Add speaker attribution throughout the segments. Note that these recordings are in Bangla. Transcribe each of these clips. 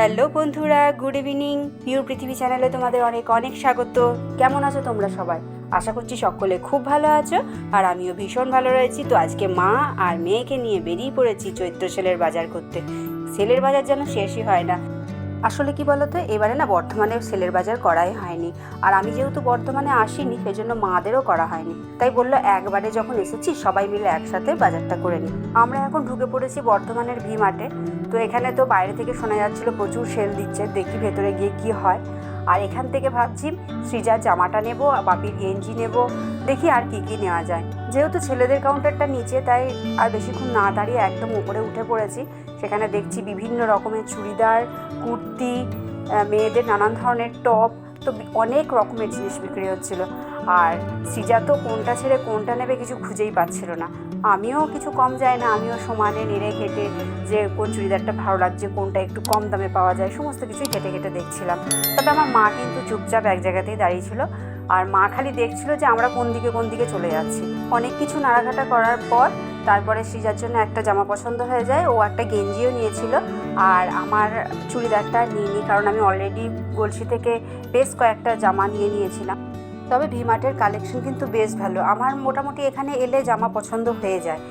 Speaker 1: হ্যালো বন্ধুরা গুড ইভিনিং পিওর পৃথিবী চ্যানেলে তোমাদের অনেক অনেক স্বাগত। কেমন আছো তোমরা সবাই? আশা করছি সকলে খুব ভালো আছো আর আমিও ভীষণ ভালো রয়েছি। তো আজকে মা আর মেয়েকে নিয়ে বেরিয়ে পড়েছি চৈত্র সেলের বাজার করতে। সেলের বাজার যেন শেষই হয় না। আসলে কি বলতো, এবারে না বর্ধমানে সেলের বাজার করাই হয়নি। আর আমি যেহেতু বর্ধমানে আসিনি সেই জন্য মাদেরও করা হয়নি। তাই বলল, একবারে যখন এসেছি, সবাই মিলে একসাথে বাজারটা করে নিই। আমরা এখন ঢুকে পড়েছি বর্ধমানের ভি মার্টে। তো এখানে তো বাইরে থেকে শোনা যাচ্ছিল, প্রচুর সেল দিচ্ছে। দেখি ভেতরে গিয়ে কি হয়। আর এখান থেকে ভাবছি সৃজার জামাটা নেব বাপির গেঞ্জি নেব। দেখি আর কি কি নেওয়া যায়। যেহেতু ছেলেদের কাউন্টারটা নিচে, তাই আর বেশিক্ষণ না দাঁড়িয়ে একদম উপরে উঠে পড়েছি। সেখানে দেখছি বিভিন্ন রকমের চুড়িদার, কুর্তি মেয়েদের নানান ধরনের টপ তো অনেক রকমের জিনিস বিক্রি হচ্ছিল। আর সৃজা তো কোনটা ছেড়ে কোনটা নেবে কিছু খুঁজেই পাচ্ছিল না। আমিও কিছু কম যায় না, আমিও সমানে নেড়ে ঘেটে যে কোন চুড়িদারটা ভালো লাগছে, কোনটা একটু কম দামে পাওয়া যায়, সমস্ত কিছুই কেটে কেটে দেখছিলাম। তবে আমার মা কিন্তু চুপচাপ এক জায়গাতেই দাঁড়িয়ে ছিল আর মা খালি দেখছিল যে আমরা কোন দিকে কোন দিকে চলে যাচ্ছি। অনেক কিছু নাড়াঘাটা করার পর তারপরে সৃজার জন্য একটা জামা পছন্দ হয়ে যায়, ও একটা গেঞ্জিও নিয়েছিল আর আমার চুড়িদারটা নিইনি কারণ আমি অলরেডি গলসি থেকে বেশ কয়েকটা জামা নিয়ে নিয়েছিলাম। তবে ভিমার্টের কালেকশন কিন্তু বেশ ভালো। আমার মোটামুটি এখানে এলে জামা পছন্দ হয়ে যায়।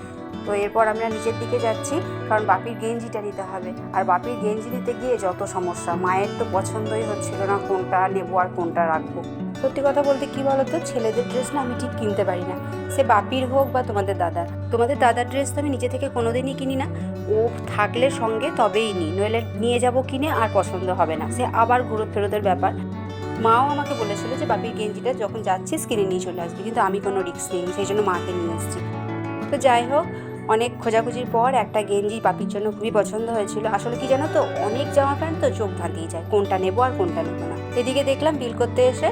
Speaker 1: তো এরপর আমরা নিচের দিকে যাচ্ছি, কারণ বাপির গেঞ্জিটা নিতে হবে। আর বাপির গেঞ্জি নিতে গিয়ে যত সমস্যা, মায়ের তো পছন্দই হচ্ছিল না কোনটা নেব আর কোনটা রাখব। সত্যি কথা বলতে কি বলতো, ছেলেদের ড্রেস না আমি ঠিক কিনতে পারি না। সে বাপির হোক বা তোমাদের দাদার। তোমাদের দাদার ড্রেস তো আমি নিজে থেকে কোনোদিনই কিনি না। ও থাকলে সঙ্গে তবেই নিই নইলে নিয়ে যাব কিনে আর পছন্দ হবে না। সে আবার ঘুরো ফেরতের ব্যাপার। মাও আমাকে বলেছিল যে বাপির গেঞ্জিটা যখন যাচ্ছিস কিনে নিয়ে চলে আসবি, কিন্তু আমি কোনো রিস্ক নিইনি, সেই জন্য মাকে নিয়ে এসেছি তো যাই হোক, অনেক খোঁজাখুঁজির পর একটা গেঞ্জি বাপির জন্য খুবই পছন্দ হয়েছিল। আসলে কি জানো তো, অনেক জামা প্যান্ট তো চোখ ধাঁধিয়ে যায়, কোনটা নেব আর কোনটা নেব না। এদিকে দেখলাম বিল করতে এসে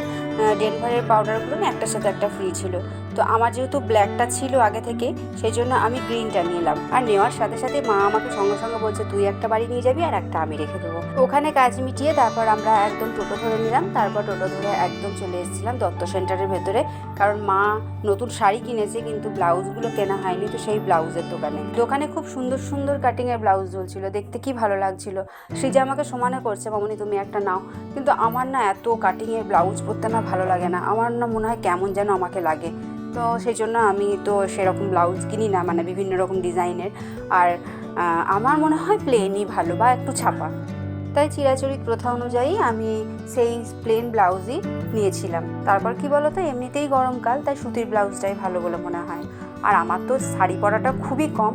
Speaker 1: ডেনভারের পাউডারগুলো একটার সাথে একটা ফ্রি ছিল। তো আমার যেহেতু ব্ল্যাকটা ছিল আগে থেকে সেই জন্য আমি গ্রিনটা নিলাম। আর নেওয়ার সাথে সাথে মা আমাকে সঙ্গে সঙ্গে বলছে, তুই একটা বাড়ি নিয়ে যাবি আর একটা আমি রেখে দেবো। ওখানে কাজ মিটিয়ে তারপর আমরা একদম টোটো ধরে নিলাম। তারপর টোটো ধরে একদম চলে এসেছিলাম দত্ত সেন্টারের ভেতরে। কারণ মা নতুন শাড়ি কিনেছে, কিন্তু ব্লাউজগুলো কেনা হয়নি তো সেই ব্লাউজের দোকানে। দোকানে খুব সুন্দর সুন্দর কাটিংয়ের ব্লাউজ ঝুলছিল দেখতে কি ভালো লাগছিল। সৃজা আমাকে সমানে করছে, মামনি, তুমি একটা নাও। কিন্তু আমার না এত কাটিংয়ের ব্লাউজ পরতে না ভালো লাগে না। আমার না মনে হয় কেমন যেন আমাকে লাগে। তো সেই জন্য আমি তো সেরকম ব্লাউজ কিনি না মানে বিভিন্ন রকম ডিজাইনের। আর আমার মনে হয় প্লেনই ভালো বা একটু ছাপা। তাই চিরাচরিত প্রথা অনুযায়ী আমি সেই প্লেন ব্লাউজই নিয়েছিলাম। তারপর কি বলতো, এমনিতেই গরমকাল, তাই সুতির ব্লাউজটাই ভালো বলে মনে হয়। আর আমার তো শাড়ি পরাটা খুবই কম,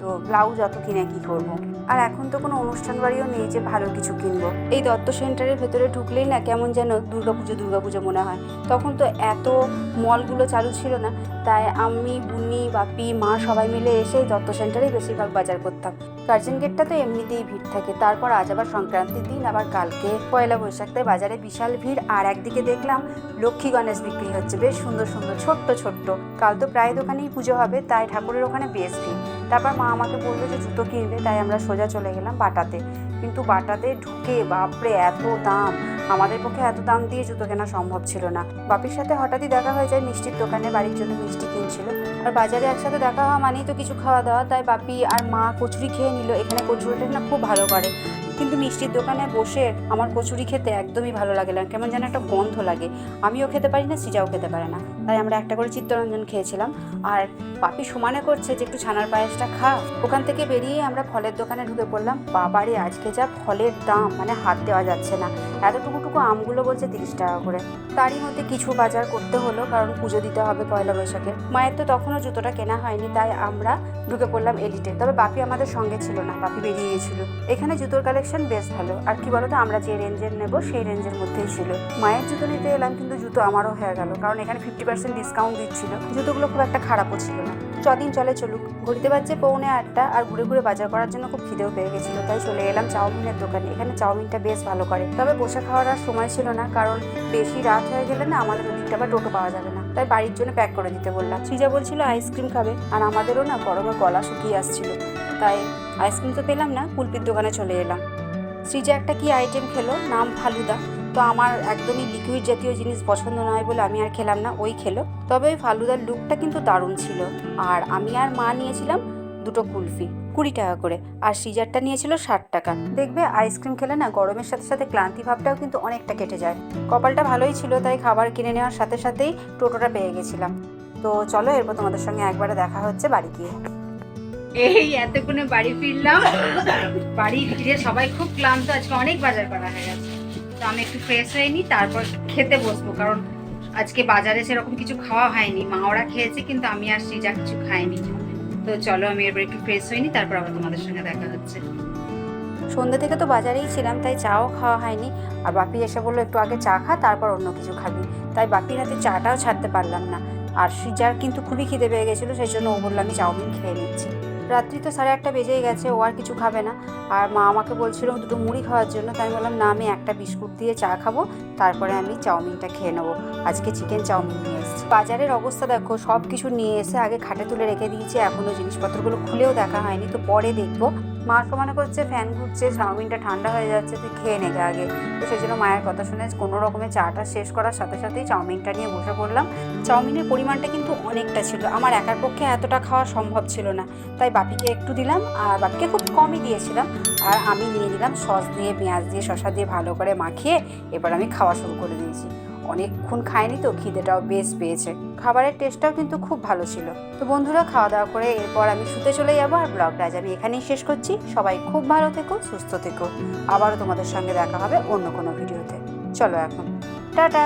Speaker 1: তো ব্লাউজ অত কিনে কি করব। আর এখন তো কোনো অনুষ্ঠান বাড়িও নেই যে ভালো কিছু কিনবো। এই দত্ত সেন্টারের ভেতরে ঢুকলেই না কেমন যেন দুর্গাপুজো দুর্গাপুজো মনে হয়। তখন তো এত মলগুলো চালু ছিল না, তাই আমি বুনি বাপি মা সবাই মিলে এসে দত্ত সেন্টারেই বেশিরভাগ বাজার করতাম। গার্জেন গেটটা তো এমনিতেই ভিড় থাকে, তারপর আজ আবার সংক্রান্তির দিন, আবার কালকে পয়লা বৈশাখ তাই বাজারে বিশাল ভিড়, আর একদিকে দেখলাম লক্ষ্মী গণেশ বিক্রি হচ্ছে, বেশ সুন্দর সুন্দর, ছোট্ট ছোট্ট। কাল তো প্রায় দোকানেই পুজো হবে, তাই ঠাকুরের ওখানে বেশ ভিড়। তারপর মা আমাকে বলল যে জুতো কিনবে, তাই আমরা সোজা চলে গেলাম বাটাতে। কিন্তু বাটাতে ঢুকে, বাপরে, এত দাম। আমাদের পক্ষে এত দাম দিয়ে জুতো কেনা সম্ভব ছিল না। বাপির সাথে হঠাৎই দেখা হয়ে যায় মিষ্টির দোকানে, বাড়ির জন্য মিষ্টি কিনছিল। আর বাজারে একসাথে দেখা হওয়া মানেই তো কিছু খাওয়া দাওয়া। তাই বাপি আর মা কচুরি খেয়ে নিল। এখানে কচুরিটা না খুব ভালো করে। কিন্তু মিষ্টির দোকানে বসে আমার কচুরি খেতে একদমই ভালো লাগে না। কেমন যেন একটা গন্ধ লাগে। আমিও খেতে পারি না, সিজাও খেতে পারে না। তাই আমরা একটা করে চিত্তরঞ্জন খেয়েছিলাম। আর পাপি সমানে করছে যে একটু ছানার পায়েসটা খা। ওখান থেকে বেরিয়ে আমরা ফলের দোকানে ঢুকে পড়লাম। বাবারে, আজকে যা ফলের দাম! মানে হাত দেওয়া যাচ্ছে না। এতটুকুটুকু আমগুলো বলছে তিরিশ টাকা করে। তারই মধ্যে কিছু বাজার করতে হলো, কারণ পুজো দিতে হবে পয়লা বৈশাখে। মায়ের তো তখনও জুতোটা কেনা হয়নি, তাই আমরা ঢুকে পড়লাম এলিটে। তবে বাপি আমাদের সঙ্গে ছিল না বাপি বেরিয়ে গেছিল। এখানে জুতোর কালেকশন বেশ ভালো আর কি বলতো, আমরা যে রেঞ্জের নেব, সেই রেঞ্জের মধ্যেই ছিল। মায়ের জুতো নিতে এলাম, কিন্তু জুতো আমারও হয়ে গেল। কারণ এখানে ফিফটি পার্সেন্ট ডিসকাউন্ট দিচ্ছিল। জুতোগুলো খুব একটা খারাপও ছিল না। চদিন চলে চলুক। ঘুরতে পারছে পৌনে আটটা, আর ঘুরে ঘুরে বাজার করার জন্য খুব খিদেও পেয়ে গেছিল। তাই চলে এলাম চাউমিনের দোকানে। এখানে চাউমিনটা বেশ ভালো করে। তবে বসে খাওয়ার আর সময় ছিল না, কারণ বেশি রাত হয়ে গেলে না আমাদের ওদিকটা আবার টোটো পাওয়া যাবে না। তাই বাড়ির জন্য প্যাক করে দিতে বললাম। সিজা বলছিল আইসক্রিম খাবে। আর আমাদেরও না গরমে গলা শুকিয়ে আসছিল। তাই আইসক্রিম তো পেলাম না, কুলপির দোকানে চলে এলাম। সৃজা একটা কি আইটেম খেলো? নাম ফালুদা। তো আমার একদমই লিকুইড জাতীয় জিনিস পছন্দ নয় বলে আমি আর খেলাম না, ওই খেলো। তবে ওই ফালুদার লুকটা কিন্তু দারুণ ছিল। আর আমি আর মা নিয়েছিলাম দুটো কুলফি, কুড়ি টাকা করে। আর সিজারটা নিয়েছিল ষাট টাকা। দেখবে আইসক্রিম খেলে না গরমের সাথে সাথে ক্লান্তি ভাবটাও কিন্তু অনেকটা কেটে যায়। কপালটা ভালোই ছিল, তাই খাবার কিনে নেওয়ার সাথে সাথেই টোটোটা পেয়ে গেছিলাম। তো চলো এরপর তোমাদের সঙ্গে একবারে দেখা হচ্ছে বাড়ি গিয়ে। এই এতক্ষণে বাড়ি ফিরলাম। বাড়ি ফিরে সবাই খুব ক্লান্ত, আজকে অনেক বাজার করা হয়ে গেছে। তো আমি একটু ফ্রেশ হয়ে নিই তারপর খেতে বসবো, কারণ আজকে বাজারে সেরকম কিছু খাওয়া হয়নি। মা ওরা খেয়েছে, কিন্তু আমি আর সেই যা কিছু খাইনি। তো চলো, আমি এবার একটু ফ্রেশ হয়ে নিই তারপর আবার তোমাদের সঙ্গে দেখা হচ্ছে। সন্ধ্যে থেকে তো বাজারেই ছিলাম, তাই চাও খাওয়া হয়নি। আর বাপি এসে বলল, একটু আগে চা খা, তারপর অন্য কিছু খাবি। তাই বাপির হাতে চাটাও ছাড়তে পারলাম না। আর সিজার কিন্তু খুবই খিদে পেয়ে গেছিল, সেই জন্য ও বলল, আমি চাউমিন খেয়ে নিচ্ছি। রাত্রি তো সাড়ে আটটা বেজেই গেছে, ও আর কিছু খাবে না। আর মা আমাকে বলছিল দুটো মুড়ি খাওয়ার জন্য, তাই বললাম, না, আমি একটা বিস্কুট দিয়ে চা খাব, তারপরে আমি চাউমিনটা খেয়ে নেব। আজকে চিকেন চাউমিন নিয়ে এসেছি। বাজারের অবস্থা দেখো সব কিছু নিয়ে এসে আগে খাটে তুলে রেখে দিয়েছি এখনও জিনিসপত্রগুলো খুলেও দেখা হয়নি, তো পরে দেখব। মা সমানে করছে ফ্যান ঘুরছে চাউমিনটা ঠান্ডা হয়ে যাচ্ছে, তুই খেয়ে নেবে আগে। তো সেই জন্য মায়ের কথা শুনে কোনো রকমের চাটা শেষ করার সাথে সাথেই চাউমিনটা নিয়ে বসে পড়লাম। চাউমিনের পরিমাণটা কিন্তু অনেকটা ছিল। আমার একার পক্ষে এতটা খাওয়া সম্ভব ছিল না। তাই বাপিকে একটু দিলাম, আর বাপিকে খুব কমই দিয়েছিলাম। আর আমি নিয়ে নিলাম সস দিয়ে, পেঁয়াজ দিয়ে, শসা দিয়ে ভালো করে মাখিয়ে এবার আমি খাওয়া শুরু করে দিয়েছি। অনেকক্ষণ খাইনি তো, খিদেটাও বেশ পেয়েছে। খাবারের টেস্টটাও কিন্তু খুব ভালো ছিল। তো বন্ধুরা খাওয়া দাওয়া করে এরপর আমি শুতে চলে যাব আর ব্লগটা আজ আমি এখানেই শেষ করছি। সবাই খুব ভালো থেকো, সুস্থ থেকো। আবারও তোমাদের সঙ্গে দেখা হবে অন্য কোনো ভিডিওতে। চলো এখন। টাটা!